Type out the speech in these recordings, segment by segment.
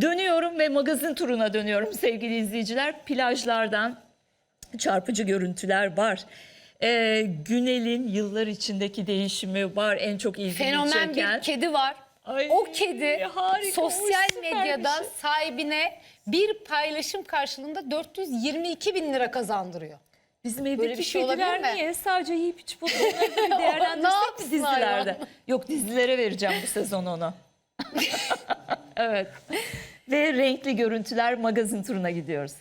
Dönüyorum ve magazin turuna dönüyorum sevgili izleyiciler. Plajlardan çarpıcı görüntüler var. Ee, Günel'in yıllar içindeki değişimi var. En çok ilgimi Fenomen çeken. bir kedi var. Ay, o kedi harika, sosyal medyada şey. sahibine bir paylaşım karşılığında 422 bin lira kazandırıyor. Bizim evdeki Böyle bir şey kediler mi? niye sadece yiyip içip Ne değerlendirsek yapsın dizilerde? hayvan? Yok dizilere vereceğim bu sezon onu. evet. Ve renkli görüntüler magazin turuna gidiyoruz.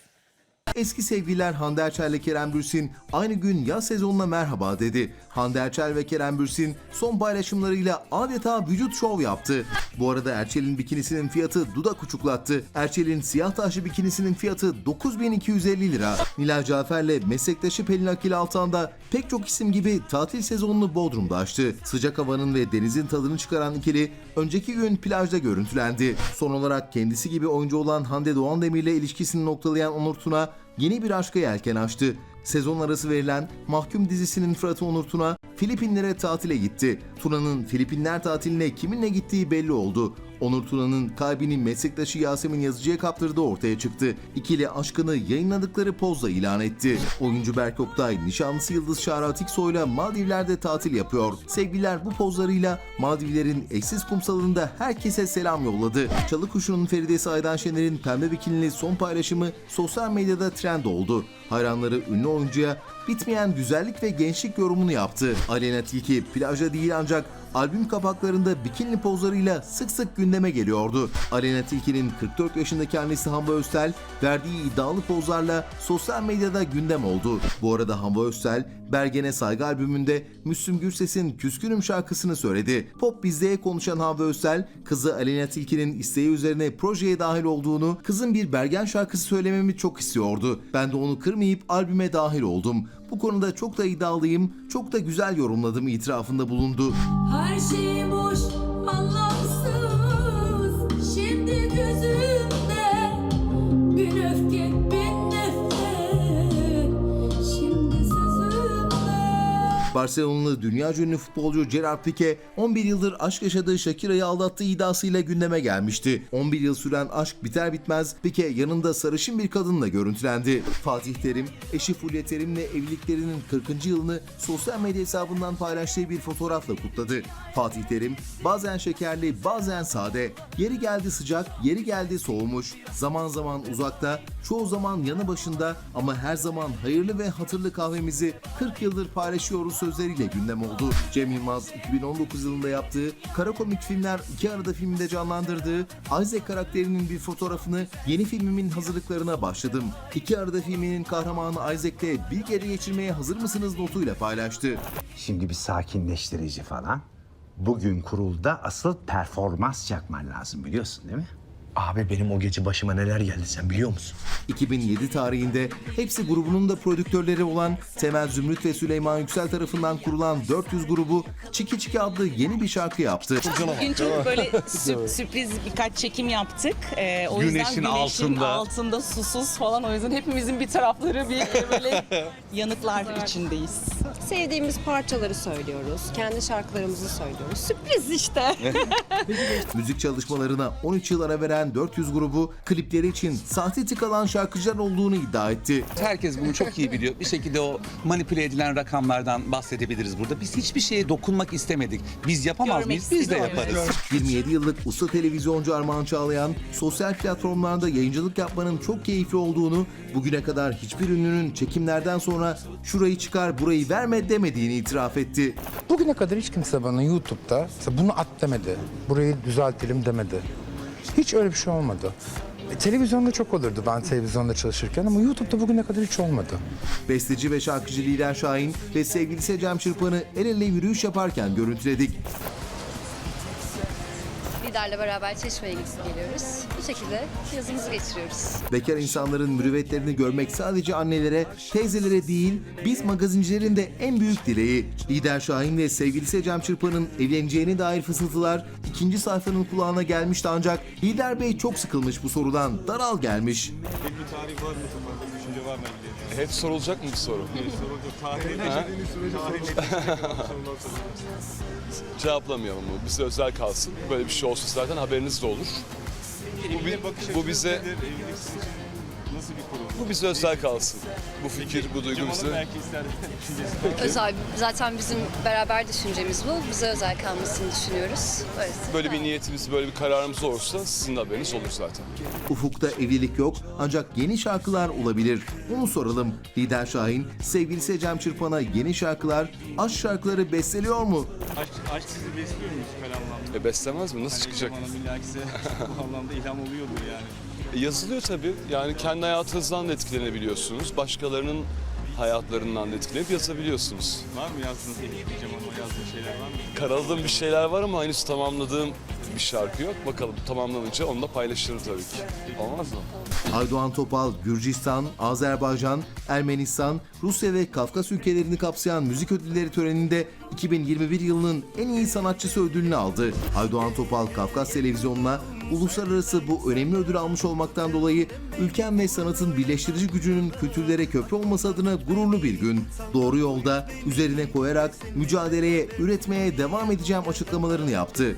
Eski sevgililer Hande Erçel ile Kerem Bürsin aynı gün yaz sezonuna merhaba dedi. Hande Erçel ve Kerem Bürsin son paylaşımlarıyla adeta vücut şov yaptı. Bu arada Erçel'in bikinisinin fiyatı dudak uçuklattı. Erçel'in siyah taşlı bikinisinin fiyatı 9250 lira. Nilay Cafer'le meslektaşı Pelin Akil Altan da pek çok isim gibi tatil sezonunu Bodrum'da açtı. Sıcak havanın ve denizin tadını çıkaran ikili önceki gün plajda görüntülendi. Son olarak kendisi gibi oyuncu olan Hande Doğan Demir'le ilişkisini noktalayan Onur Tuna yeni bir aşka yelken açtı. Sezon arası verilen Mahkum dizisinin Fırat'ı Onur Tuna Filipinlere tatile gitti. Tuna'nın Filipinler tatiline kiminle gittiği belli oldu. Onur Tuna'nın kalbini meslektaşı Yasemin Yazıcı'ya kaptırdığı ortaya çıktı. İkili aşkını yayınladıkları pozla ilan etti. Oyuncu Berk Oktay, nişanlısı Yıldız Çağrı Atiksoy'la Maldivler'de tatil yapıyor. Sevgililer bu pozlarıyla Maldivlerin eşsiz kumsalında herkese selam yolladı. Çalı Kuşu'nun Feridesi Aydan Şener'in pembe bikinili son paylaşımı sosyal medyada trend oldu. Hayranları ünlü oyuncuya bitmeyen güzellik ve gençlik yorumunu yaptı. Alena Tilki plajda değil ancak albüm kapaklarında bikini pozlarıyla sık sık gündeme geliyordu. Alena Tilki'nin 44 yaşındaki annesi Hamba Öztel verdiği iddialı pozlarla sosyal medyada gündem oldu. Bu arada Hamba Öztel, Bergen'e Saygı albümünde Müslüm Gürses'in Küskünüm şarkısını söyledi. Pop Bizde'ye konuşan Hamba Öztel, kızı Alena Tilki'nin isteği üzerine projeye dahil olduğunu, kızın bir Bergen şarkısı söylememi çok istiyordu. Ben de onu kırmayıp albüme dahil oldum. Bu konuda çok da iddialıyım, çok da güzel yorumladım itirafında bulundu. Her şey boş, anlamsız. Şimdi gözümde bin öfke, bin Barcelonalı dünya ünlü futbolcu Gerard Pique 11 yıldır aşk yaşadığı Shakira'yı aldattığı iddiasıyla gündeme gelmişti. 11 yıl süren aşk biter bitmez Pique yanında sarışın bir kadınla görüntülendi. Fatih Terim, eşi Fulya Terim'le evliliklerinin 40. yılını sosyal medya hesabından paylaştığı bir fotoğrafla kutladı. Fatih Terim, bazen şekerli, bazen sade, yeri geldi sıcak, yeri geldi soğumuş, zaman zaman uzakta, çoğu zaman yanı başında ama her zaman hayırlı ve hatırlı kahvemizi 40 yıldır paylaşıyoruz sözleriyle gündem oldu. Cem Yılmaz 2019 yılında yaptığı Kara Komik Filmler iki arada filminde canlandırdığı Isaac karakterinin bir fotoğrafını yeni filmimin hazırlıklarına başladım. İki arada filminin kahramanı Isaac'le bir geri geçirmeye hazır mısınız notuyla paylaştı. Şimdi bir sakinleştirici falan. Bugün kurulda asıl performans çakman lazım biliyorsun değil mi? Abi benim o gece başıma neler geldi sen biliyor musun? 2007 tarihinde hepsi grubunun da prodüktörleri olan Temel Zümrüt ve Süleyman Yüksel tarafından kurulan 400 grubu Çiki Çiki adlı yeni bir şarkı yaptı. Bugün çok böyle sür- sürpriz birkaç çekim yaptık. Ee, o yüzden Güneşin güneşin altında. altında. susuz falan o yüzden hepimizin bir tarafları bir böyle yanıklar içindeyiz. Sevdiğimiz parçaları söylüyoruz. Kendi şarkılarımızı söylüyoruz. Sürpriz işte. Müzik çalışmalarına 13 yıl ara veren 400 grubu klipleri için sahte tıkalan şarkıcılar olduğunu iddia etti. Herkes bunu çok iyi biliyor. Bir şekilde o manipüle edilen rakamlardan bahsedebiliriz burada. Biz hiçbir şeye dokunmak istemedik. Biz yapamaz Görmek mıyız? Biz de istedik. yaparız. 27 yıllık usta televizyoncu Armağan Çağlayan, sosyal platformlarda yayıncılık yapmanın çok keyifli olduğunu, bugüne kadar hiçbir ünlünün çekimlerden sonra şurayı çıkar burayı verme demediğini itiraf etti. Bugüne kadar hiç kimse bana YouTube'da "Mesela bunu at demedi, burayı düzeltelim demedi. Hiç öyle bir şey olmadı. E, televizyonda çok olurdu ben televizyonda çalışırken ama YouTube'da bugüne kadar hiç olmadı. Besteci ve şarkıcı Lider Şahin ve sevgilisi Cem Çırpan'ı el ele yürüyüş yaparken görüntüledik. Liderle beraber Çeşme'ye geliyoruz. Bu şekilde yazımızı geçiriyoruz. Bekar insanların mürüvvetlerini görmek sadece annelere, teyzelere değil, biz magazincilerin de en büyük dileği. Lider Şahin ve sevgilisi Cem Çırpan'ın evleneceğine dair fısıltılar ikinci sayfanın kulağına gelmişti ancak Lider Bey çok sıkılmış bu sorudan, daral gelmiş. Hep sorulacak mı bu soru? Cevaplamıyorum bunu. Bize özel kalsın. Böyle bir şey olsa zaten haberiniz de olur. bu, bi- bu bize bu bize özel kalsın. Bu fikir, bu duygu bize. Özel, zaten bizim beraber düşüncemiz bu. Bize özel kalmasını düşünüyoruz. Öyle. Böyle bir niyetimiz, böyle bir kararımız olursa sizin de haberiniz olur zaten. Ufukta evlilik yok ancak yeni şarkılar olabilir. Onu soralım. Lider Şahin sevgilisi Cem Çırpan'a yeni şarkılar, aşk şarkıları besteliyor mu? Aşk, aşk sizi besliyor mu müzikal anlamda? E beslemez mi? Nasıl çıkacak? Bana millakise bu anlamda ilham oluyordur yani. E, yazılıyor tabii. Yani kendi hayatınızdan da etkilenebiliyorsunuz. Başkalarının hayatlarından da etkilenip yazabiliyorsunuz. Var mı yazdığınız, ekleyeceğim ama yazdığınız şeyler var mı? Karaladığım bir şeyler var ama henüz tamamladığım bir şarkı yok. Bakalım tamamlanınca onu da paylaşırım tabii ki. Olmaz mı? Aydoğan Topal, Gürcistan, Azerbaycan, Ermenistan, Rusya ve Kafkas ülkelerini kapsayan müzik ödülleri töreninde 2021 yılının en iyi sanatçısı ödülünü aldı. Aydoğan Topal, Kafkas Televizyonu'na uluslararası bu önemli ödül almış olmaktan dolayı ülkem ve sanatın birleştirici gücünün kültürlere köprü olması adına gururlu bir gün. Doğru yolda, üzerine koyarak mücadeleye, üretmeye devam edeceğim açıklamalarını yaptı.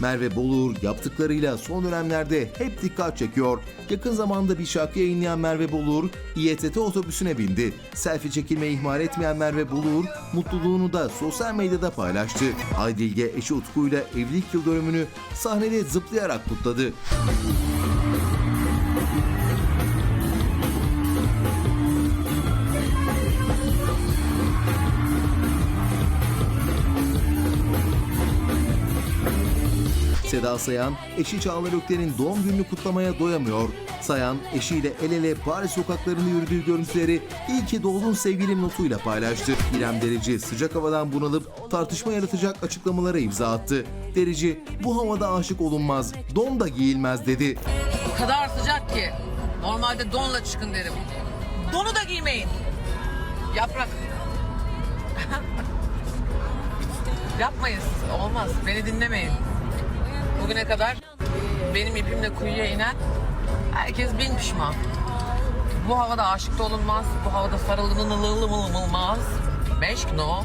Merve Boluğur yaptıklarıyla son dönemlerde hep dikkat çekiyor. Yakın zamanda bir şarkı yayınlayan Merve Boluğur, İETT otobüsüne bindi. Selfie çekilmeyi ihmal etmeyen Merve Boluğur, mutluluğunu da sosyal medyada paylaştı. Aydilge eşi Utku'yla evlilik yıl dönümünü sahnede zıplayarak kutladı. Seda Sayan, eşi Çağlar Ökten'in doğum gününü kutlamaya doyamıyor. Sayan, eşiyle el ele Paris sokaklarında yürüdüğü görüntüleri iyi ki doğdun sevgilim notuyla paylaştı. İrem Derici sıcak havadan bunalıp tartışma yaratacak açıklamalara imza attı. Derici, bu havada aşık olunmaz, don da giyilmez dedi. O kadar sıcak ki. Normalde donla çıkın derim. Donu da giymeyin. Yaprak. Yapmayın. Olmaz. Beni dinlemeyin. Bugüne kadar benim ipimle kuyuya inen herkes bin pişman. Bu havada aşık da olunmaz. Bu havada sarılınılılılılmaz. Meşk no.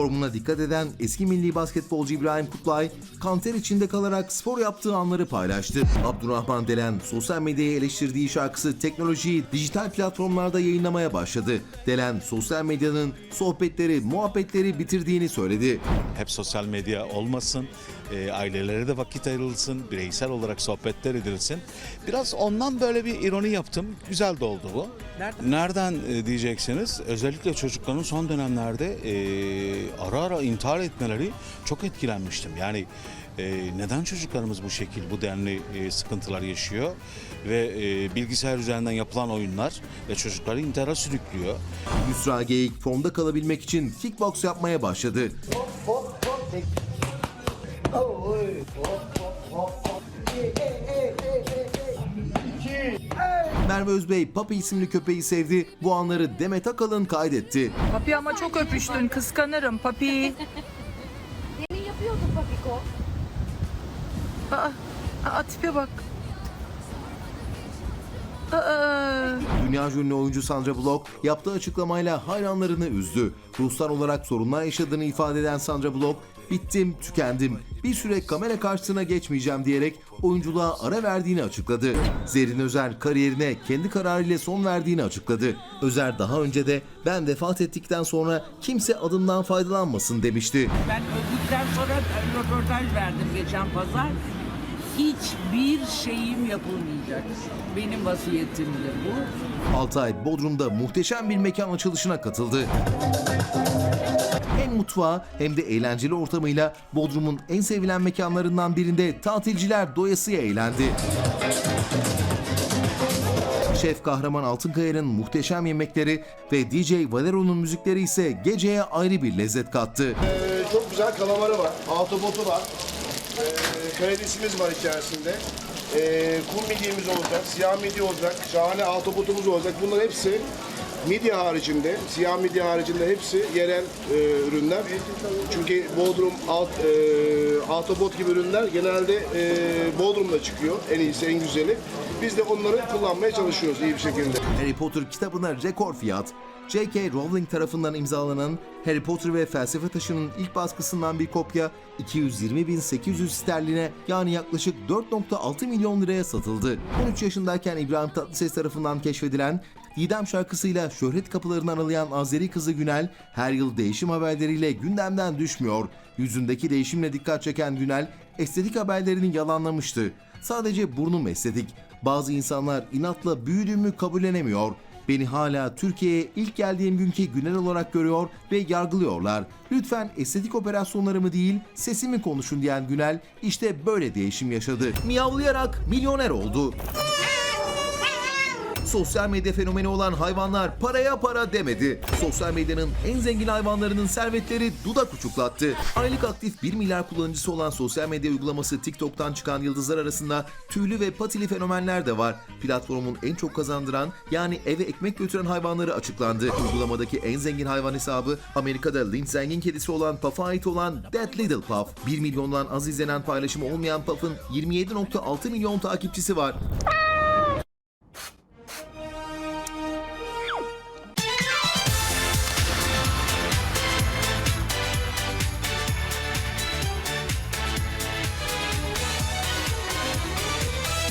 Formuna dikkat eden eski milli basketbolcu İbrahim Kutlay, kanter içinde kalarak spor yaptığı anları paylaştı. Abdurrahman Delen, sosyal medyayı eleştirdiği şarkısı Teknolojiyi dijital platformlarda yayınlamaya başladı. Delen, sosyal medyanın sohbetleri, muhabbetleri bitirdiğini söyledi. Hep sosyal medya olmasın, e, ailelere de vakit ayrılsın, bireysel olarak sohbetler edilsin. Biraz ondan böyle bir ironi yaptım. Güzel de oldu bu. Nereden, e, diyeceksiniz? Özellikle çocukların son dönemlerde e, ara ara intihar etmeleri çok etkilenmiştim. Yani e, neden çocuklarımız bu şekil, bu denli e, sıkıntılar yaşıyor? Ve e, bilgisayar üzerinden yapılan oyunlar ve çocukları intihara sürüklüyor. Yusra Geyik formda kalabilmek için kickbox yapmaya başladı. Merve Özbey Papi isimli köpeği sevdi. Bu anları Demet Akalın kaydetti. Papi ama çok öpüştün. Kıskanırım papi. Demin yapıyordun Papiko. Aa, aa tipe bak. Aa. Dünya ünlü oyuncu Sandra Bullock yaptığı açıklamayla hayranlarını üzdü. Ruhsal olarak sorunlar yaşadığını ifade eden Sandra Bullock, bittim, tükendim, bir süre kamera karşısına geçmeyeceğim diyerek oyunculuğa ara verdiğini açıkladı. Zerrin Özer kariyerine kendi kararıyla son verdiğini açıkladı. Özer daha önce de ben vefat ettikten sonra kimse adımdan faydalanmasın demişti. Ben öldükten sonra röportaj verdim geçen pazar. Hiçbir şeyim yapılmayacak. Benim vasiyetimdir bu. Altay Bodrum'da muhteşem bir mekan açılışına katıldı. Mutfağı hem de eğlenceli ortamıyla Bodrum'un en sevilen mekanlarından birinde tatilciler doyasıya eğlendi. Şef Kahraman Altınkaya'nın muhteşem yemekleri ve DJ Valero'nun müzikleri ise geceye ayrı bir lezzet kattı. çok güzel kalamarı var, autobotu var, ee, karidesimiz var içerisinde. Ee, kum midyemiz olacak, siyah midye olacak, şahane autobotumuz olacak. Bunlar hepsi midye haricinde, siyah midye haricinde hepsi yerel e, ürünler. Çünkü Bodrum alt, e, autobot gibi ürünler genelde e, Bodrum'da çıkıyor. En iyisi, en güzeli. Biz de onları kullanmaya çalışıyoruz iyi bir şekilde. Harry Potter kitabına rekor fiyat. J.K. Rowling tarafından imzalanan Harry Potter ve Felsefe Taşı'nın ilk baskısından bir kopya 220.800 sterline yani yaklaşık 4.6 milyon liraya satıldı. 13 yaşındayken İbrahim Tatlıses tarafından keşfedilen Didem şarkısıyla şöhret kapılarını aralayan Azeri kızı Günel her yıl değişim haberleriyle gündemden düşmüyor. Yüzündeki değişimle dikkat çeken Günel estetik haberlerini yalanlamıştı. Sadece burnum estetik. Bazı insanlar inatla büyüdüğümü kabullenemiyor. Beni hala Türkiye'ye ilk geldiğim günkü Günel olarak görüyor ve yargılıyorlar. Lütfen estetik operasyonlarımı değil sesimi konuşun diyen Günel işte böyle değişim yaşadı. Miyavlayarak milyoner oldu. Sosyal medya fenomeni olan hayvanlar paraya para demedi. Sosyal medyanın en zengin hayvanlarının servetleri dudak uçuklattı. Aylık aktif 1 milyar kullanıcısı olan sosyal medya uygulaması TikTok'tan çıkan yıldızlar arasında tüylü ve patili fenomenler de var. Platformun en çok kazandıran yani eve ekmek götüren hayvanları açıklandı. Uygulamadaki en zengin hayvan hesabı Amerika'da Lynch zengin kedisi olan Puff'a ait olan That Little Puff. 1 milyondan az izlenen paylaşımı olmayan Puff'ın 27.6 milyon takipçisi var.